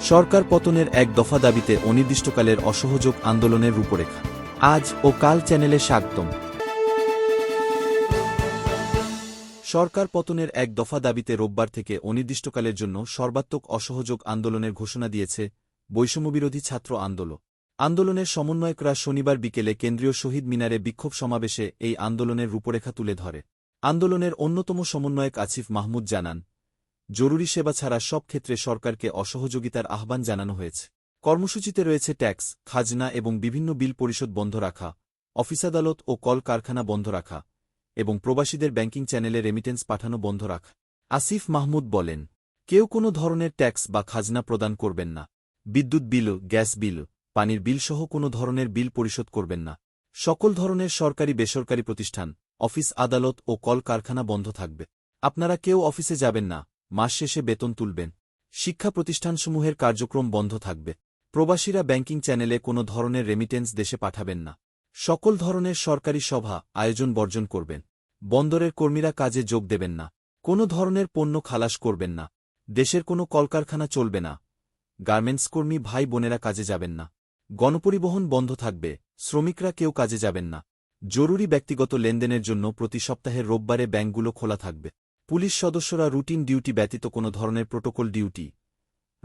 সরকার পতনের এক দফা দাবিতে অনির্দিষ্টকালের অসহযোগ আন্দোলনের রূপরেখা। আজ ও কাল চ্যানেলে স্বাগতম। সরকার পতনের এক দফা দাবিতে রোববার থেকে অনির্দিষ্টকালের জন্য সর্বাত্মক অসহযোগ আন্দোলনের ঘোষণা দিয়েছে বৈষম্যবিরোধী ছাত্র আন্দোলন। আন্দোলনের সমন্বয়করা শনিবার বিকেলে কেন্দ্রীয় শহীদ মিনারে বিক্ষোভ সমাবেশে এই আন্দোলনের রূপরেখা তুলে ধরে। আন্দোলনের অন্যতম সমন্বয়ক আসিফ মাহমুদ জানান জরুরি সেবা ছাড়া সব ক্ষেত্রে সরকারকে অসহযোগিতার আহ্বান জানানো হয়েছে। কর্মসূচিতে রয়েছে ট্যাক্স, খাজনা এবং বিভিন্ন বিল পরিশোধ বন্ধ রাখা, অফিস আদালত ও কল কারখানা বন্ধ রাখা এবং প্রবাসীদের ব্যাংকিং চ্যানেলে রেমিটেন্স পাঠানো বন্ধ রাখা। আসিফ মাহমুদ বলেন, কেউ কোনো ধরনের ট্যাক্স বা খাজনা প্রদান করবেন না। বিদ্যুৎ বিল, গ্যাস বিল, পানির বিল সহ কোনো ধরনের বিল পরিশোধ করবেন না। সকল ধরনের সরকারি বেসরকারি প্রতিষ্ঠান, অফিস আদালত ও কল কারখানা বন্ধ থাকবে। আপনারা কেউ অফিসে যাবেন না। মাস শেষে বেতন তুলবেন। শিক্ষা প্রতিষ্ঠানসমূহের কার্যক্রম বন্ধ থাকবে। প্রবাসীরা ব্যাংকিং চ্যানেলে কোনো ধরনের রেমিটেন্স দেশে পাঠাবেন না। সকল ধরনের সরকারি সভা, আয়োজন বর্জন করবেন। বন্দরের কর্মীরা কাজে যোগ দেবেন না। কোনো ধরনের পণ্য খালাস করবেন না। দেশের কোনো কলকারখানা চলবে না। গার্মেন্টস কর্মী ভাই বোনেরা কাজে যাবেন না। গণপরিবহন বন্ধ থাকবে। শ্রমিকরা কেউ কাজে যাবেন না। জরুরি ব্যক্তিগত লেনদেনের জন্য প্রতি সপ্তাহের রোববারে ব্যাংকগুলো খোলা থাকবে। পুলিশ সদস্যরা রুটিন ডিউটি ব্যতীত কোনো ধরনের প্রোটোকল ডিউটি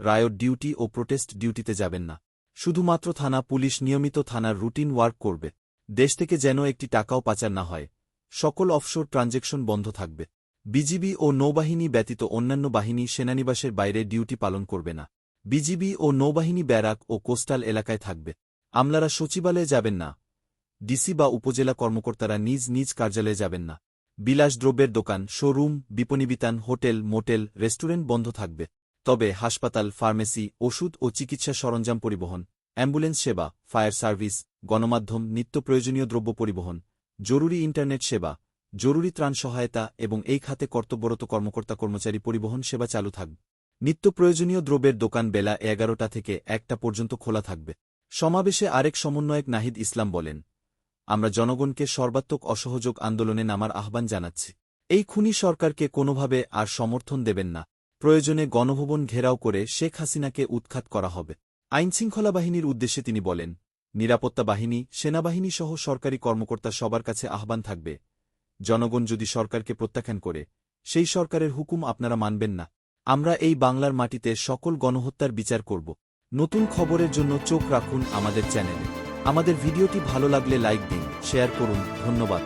রায়ট ডিউটি ও প্রোটেস্ট ডিউটিতে যাবেন না। শুধুমাত্র থানা পুলিশ নিয়মিত থানার রুটিন ওয়ার্ক করবে। দেশ থেকে যেন একটি টাকাও পাচার না হয়। সকল অফশোর ট্রানজেকশন বন্ধ থাকবে। বিজিবি ও নৌবাহিনী ব্যতীত অন্যান্য বাহিনী সেনানিবাসের বাইরে ডিউটি পালন করবে না। বিজিবি ও নৌবাহিনী ব্যারাক ও কোস্টাল এলাকায় থাকবে। আমলারা সচিবালয়ে যাবেন না। ডিসি বা উপজেলা কর্মকর্তারা নিজ নিজ কার্যালয়ে যাবেন না। বিলাসদ্রব্যের দোকান, শোরুম, বিপণিবিতান, হোটেল, মোটেল, রেস্টুরেন্ট বন্ধ থাকবে। তবে হাসপাতাল, ফার্মেসি, ওষুধ ও চিকিৎসা সরঞ্জাম পরিবহন, অ্যাম্বুলেন্স সেবা, ফায়ার সার্ভিস, গণমাধ্যম, নিত্য প্রয়োজনীয় দ্রব্য পরিবহন, জরুরি ইন্টারনেট সেবা, জরুরি ত্রাণ সহায়তা এবং এই খাতে কর্তব্যরত কর্মকর্তা কর্মচারী পরিবহন সেবা চালু থাকবে নিত্য প্রয়োজনীয় দ্রব্যের দোকান বেলা এগারোটা থেকে একটা পর্যন্ত খোলা থাকবে। সমাবেশে আরেক সমন্বয়ক নাহিদ ইসলাম বলেন আমরা জনগণকে সর্বাত্মক অসহযোগ আন্দোলনে নামার আহ্বান জানাচ্ছি। এই খুনি সরকারকে কোনোভাবে আর সমর্থন দেবেন না। প্রয়োজনে গণভবন ঘেরাও করে শেখ হাসিনাকে উৎখাত করা হবে। আইনশৃঙ্খলা বাহিনীর উদ্দেশ্যে তিনি বলেন, নিরাপত্তা বাহিনী, সেনাবাহিনী সহ সরকারি কর্মকর্তা সবার কাছে আহ্বান থাকবে। জনগণ যদি সরকারকে প্রত্যাখ্যান করে, সেই সরকারের হুকুম আপনারা মানবেন না। আমরা এই বাংলার মাটিতে সকল গণহত্যার বিচার করব। নতুন খবরের জন্য চোখ রাখুন আমাদের চ্যানেলে। আমাদের ভিডিওটি ভালো লাগলে লাইক দিন শেয়ার করুন ধন্যবাদ।